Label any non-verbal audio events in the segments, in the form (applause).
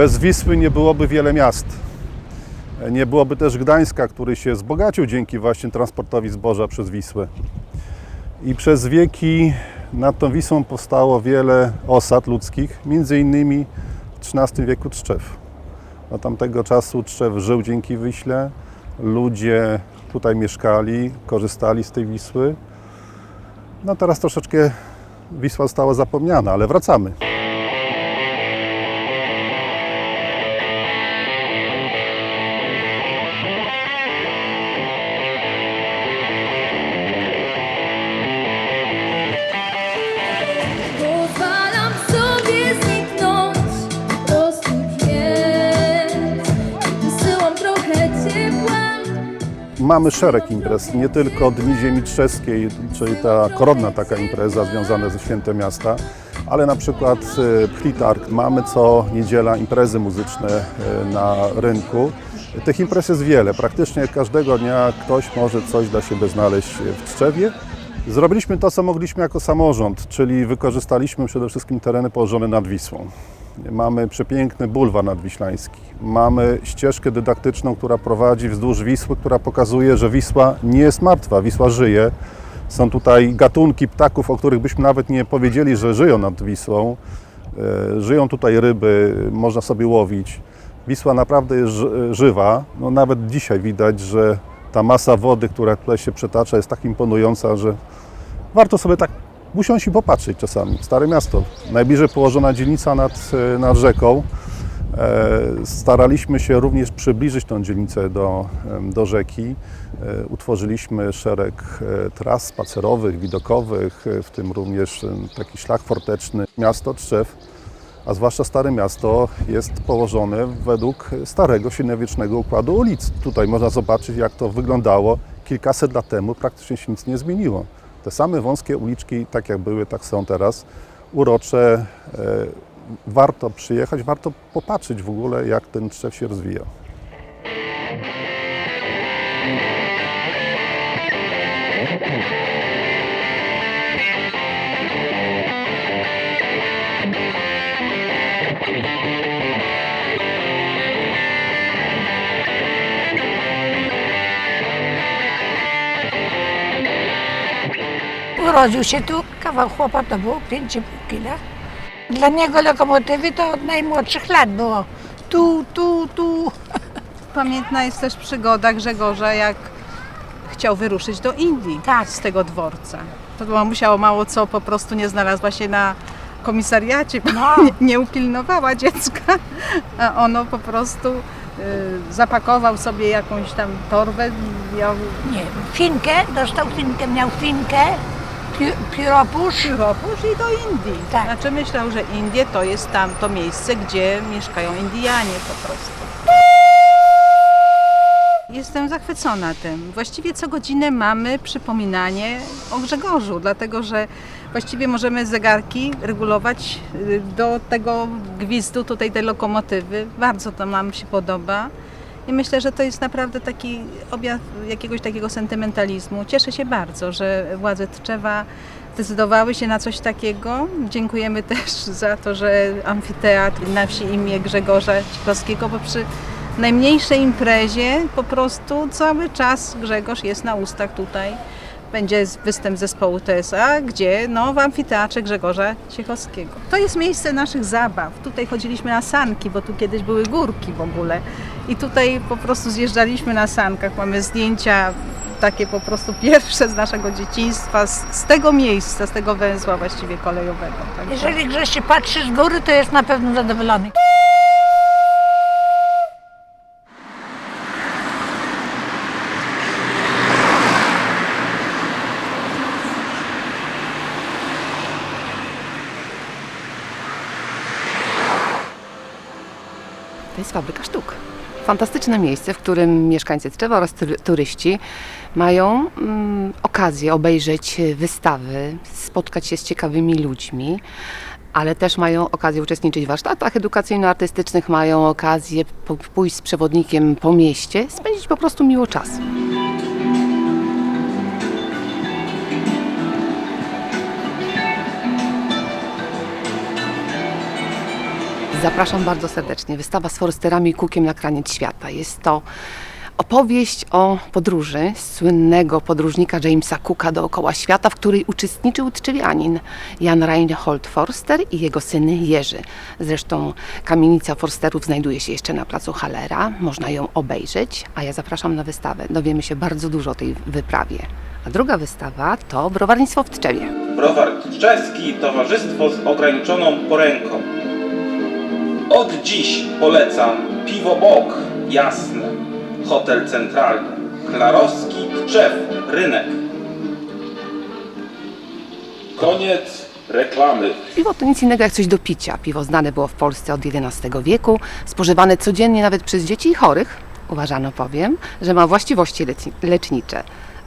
Bez Wisły nie byłoby wiele miast. Nie byłoby też Gdańska, który się wzbogacił dzięki właśnie transportowi zboża przez Wisłę. I przez wieki nad tą Wisłą powstało wiele osad ludzkich, między innymi w XIII wieku Tczew. Do tamtego czasu Tczew żył dzięki Wiśle, ludzie tutaj mieszkali, korzystali z tej Wisły. No teraz troszeczkę Wisła została zapomniana, ale wracamy. Mamy szereg imprez, nie tylko Dni Ziemi Trzeskiej, czyli ta koronna taka impreza związana ze świętem miasta, ale na przykład e, Plitark. Mamy co niedziela imprezy muzyczne e, na rynku. Tych imprez jest wiele. Praktycznie każdego dnia ktoś może coś dla siebie znaleźć w Tczewie. Zrobiliśmy to, co mogliśmy jako samorząd, czyli wykorzystaliśmy przede wszystkim tereny położone nad Wisłą. Mamy przepiękny bulwar nadwiślański. Mamy ścieżkę dydaktyczną, która prowadzi wzdłuż Wisły, która pokazuje, że Wisła nie jest martwa, Wisła żyje. Są tutaj gatunki ptaków, o których byśmy nawet nie powiedzieli, że żyją nad Wisłą. E, Żyją tutaj ryby, można sobie łowić. Wisła naprawdę jest ży- żywa. No, nawet dzisiaj widać, że ta masa wody, która tutaj się przetacza, jest tak imponująca, że warto sobie tak usiąść i popatrzeć czasami. Stare miasto, najbliżej położona dzielnica nad, e, nad rzeką. E, Staraliśmy się również przybliżyć tą dzielnicę do, do rzeki. E, Utworzyliśmy szereg tras spacerowych, widokowych, w tym również taki szlak forteczny. Miasto Trzew, a zwłaszcza Stare Miasto, jest położone według starego, średniowiecznego układu ulic. Tutaj można zobaczyć, jak to wyglądało kilkaset lat temu. Praktycznie się nic nie zmieniło. Te same wąskie uliczki, tak jak były, tak są teraz. Urocze. E, warto przyjechać, warto popatrzeć w ogóle, jak ten Trzew się rozwija. Urodził się tu, kawał chłopa to było 5,5 kila. Dla niego lokomotywy to od najmłodszych lat było. Tu, tu, tu. (laughs) Pamiętna jest też przygoda Grzegorza, jak chciał wyruszyć do Indii Tak. z tego dworca. To była musiało mało co, po prostu nie znalazła się na komisariacie, bo No. (laughs) nie, nie upilnowała dziecka, a ono po prostu y, zapakował sobie jakąś tam torbę, miał Nie, finkę, dostał finkę, miał finkę, pi- pióropusz. pióropusz i do Indii. Tak. Znaczy myślał, że Indie to jest tam to miejsce, gdzie mieszkają Indianie po prostu. Jestem zachwycona tym. Właściwie co godzinę mamy przypominanie o Grzegorzu, dlatego że właściwie możemy zegarki regulować y, do tego gwizdu tutaj tej lokomotywy. Bardzo to nam się podoba. I myślę, że to jest naprawdę taki objaw jakiegoś takiego sentymentalizmu. Cieszę się bardzo, że władze Tczewa zdecydowały się na coś takiego. Dziękujemy też za to, że amfiteatr na wsi imię Grzegorza Cichowskiego, bo przy najmniejszej imprezie po prostu cały czas Grzegorz jest na ustach tutaj. Będzie występ zespołu TSA, gdzie no, w amfiteatrze Grzegorza Ciechowskiego. To jest miejsce naszych zabaw. Tutaj chodziliśmy na sanki, bo tu kiedyś były górki w ogóle. I tutaj po prostu zjeżdżaliśmy na sankach. Mamy zdjęcia takie po prostu pierwsze z naszego dzieciństwa, z, z tego miejsca, z tego węzła właściwie kolejowego. Także- Jeżeli Grześ się patrzy z góry, to jest na pewno zadowolony. Jest fabryka sztuk. Fantastyczne miejsce, w którym mieszkańcy Tczewa oraz tury- turyści mają mm, okazję obejrzeć wystawy, spotkać się z ciekawymi ludźmi, ale też mają okazję uczestniczyć w warsztatach edukacyjno-artystycznych, mają okazję pójść z przewodnikiem po mieście, spędzić po prostu miło czas. Zapraszam bardzo serdecznie. Wystawa z Forsterami i Kukiem na kraniec świata. Jest to opowieść o podróży słynnego podróżnika Jamesa Cooka dookoła świata, w której uczestniczył tczywianin Jan Reinhold Forster i jego syn Jerzy. Zresztą kamienica Forsterów znajduje się jeszcze na placu Hallera. Można ją obejrzeć, a ja zapraszam na wystawę. Dowiemy się bardzo dużo o tej wyprawie. A druga wystawa to browarnictwo w Tczewie. Browar Tczewski Towarzystwo z ograniczoną poręką. Od dziś polecam piwo Bok, jasne, hotel centralny, Klarowski Tczew, rynek. Koniec reklamy. Piwo to nic innego jak coś do picia. Piwo znane było w Polsce od XI wieku, spożywane codziennie nawet przez dzieci i chorych. Uważano powiem, że ma właściwości lecznicze.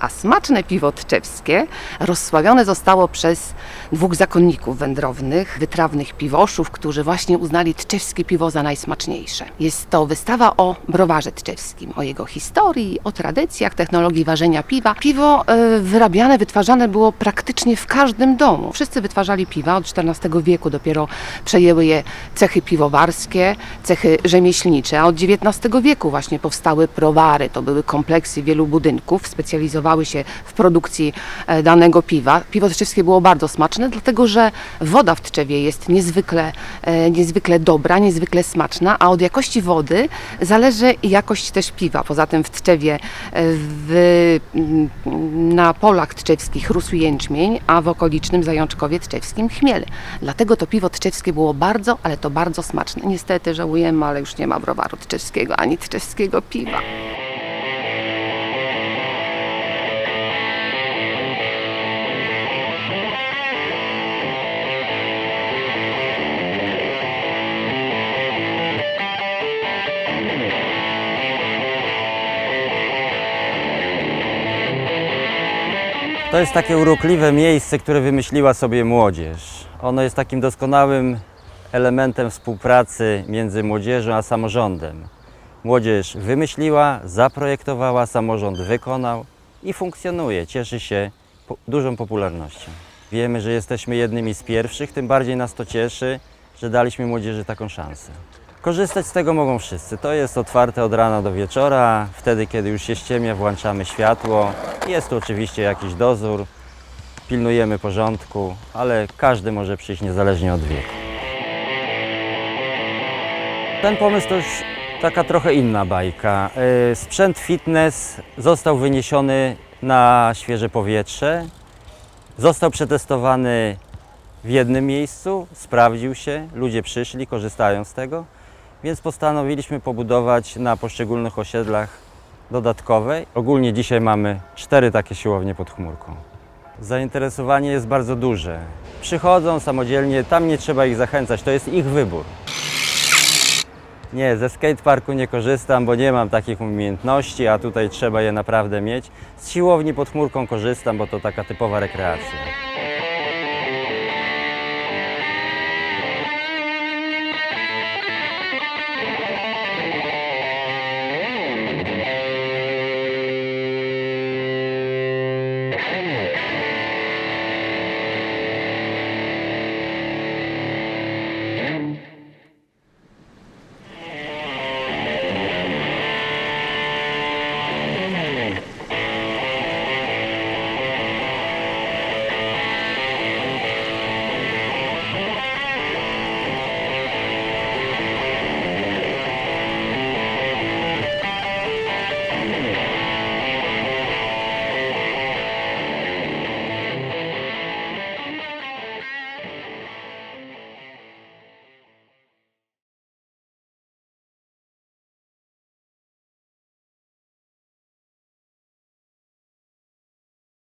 A smaczne piwo tczewskie rozsławione zostało przez dwóch zakonników wędrownych, wytrawnych piwoszów, którzy właśnie uznali tczewskie piwo za najsmaczniejsze. Jest to wystawa o browarze tczewskim, o jego historii, o tradycjach, technologii ważenia piwa. Piwo e, wyrabiane, wytwarzane było praktycznie w każdym domu. Wszyscy wytwarzali piwa od XIV wieku, dopiero przejęły je cechy piwowarskie, cechy rzemieślnicze, a od XIX wieku właśnie powstały browary. To były kompleksy wielu budynków, się w produkcji e, danego piwa. Piwo tczewskie było bardzo smaczne, dlatego że woda w Tczewie jest niezwykle, e, niezwykle dobra, niezwykle smaczna, a od jakości wody zależy jakość też piwa. Poza tym w Tczewie e, w, m, na polach tczewskich rósł jęczmień, a w okolicznym Zajączkowie tczewskim chmiel. Dlatego to piwo tczewskie było bardzo, ale to bardzo smaczne. Niestety żałujemy, ale już nie ma browaru tczewskiego ani tczewskiego piwa. To jest takie urokliwe miejsce, które wymyśliła sobie młodzież. Ono jest takim doskonałym elementem współpracy między młodzieżą a samorządem. Młodzież wymyśliła, zaprojektowała, samorząd wykonał i funkcjonuje, cieszy się dużą popularnością. Wiemy, że jesteśmy jednymi z pierwszych, tym bardziej nas to cieszy, że daliśmy młodzieży taką szansę. Korzystać z tego mogą wszyscy. To jest otwarte od rana do wieczora. Wtedy, kiedy już się ściemnia, włączamy światło. Jest tu oczywiście jakiś dozór, pilnujemy porządku, ale każdy może przyjść niezależnie od wieku. Ten pomysł to już taka trochę inna bajka. Yy, Sprzęt fitness został wyniesiony na świeże powietrze. Został przetestowany w jednym miejscu, sprawdził się, ludzie przyszli, korzystają z tego, więc postanowiliśmy pobudować na poszczególnych osiedlach dodatkowe. Ogólnie dzisiaj mamy cztery takie siłownie pod chmurką. Zainteresowanie jest bardzo duże. Przychodzą samodzielnie, tam nie trzeba ich zachęcać, to jest ich wybór. Nie, ze skateparku nie korzystam, bo nie mam takich umiejętności, a tutaj trzeba je naprawdę mieć. Z siłowni pod chmurką korzystam, bo to taka typowa rekreacja.